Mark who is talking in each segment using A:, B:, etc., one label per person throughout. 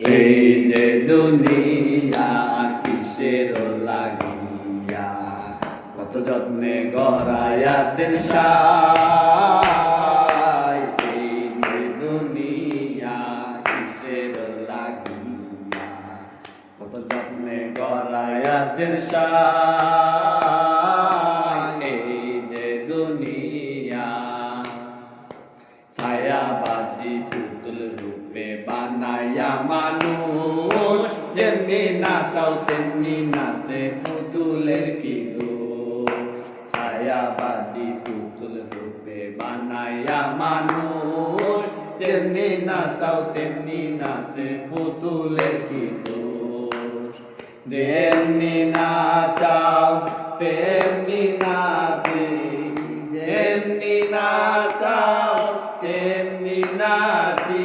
A: এই যে দুনিয়া কিসের লাগিয়া? কত যত্নে গড়াইয়াছেন সাই? এই যে দুনিয়া কিসের লাগিয়া? কত যত্নে গড়াইয়াছেন সাই? এই যে দুনিয়া বানায়া মানুষ যেমনি নাচাও তেমনি নাচে পুতুলের কি দোষ ছায়াবাজি পুতুল রূপে বানায়া মানুষ যেমনি নাচাও তেমনি নাচে পুতুলের কি দোষ যেমনি নাচাও তেমনি নাচে যেমনি নাচাও তেমনি নাচি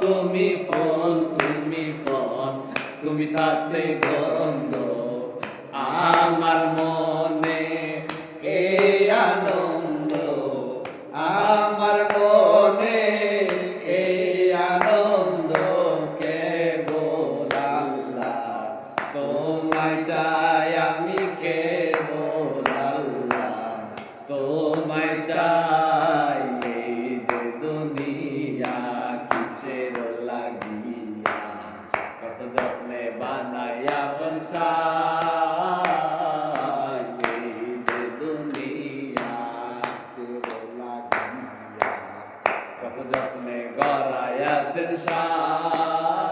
A: তুমি ফল তুমি ফল তুমি তাতে গন্ধ আমার মনে এই আনন্দ, আমার মনে এই আনন্দ কে আল্লাহ তোমায় চাই যত্নে বানাইয়া সংসার এই যে দুনিয়া কত যত্নে গড়াইয়াছেন সার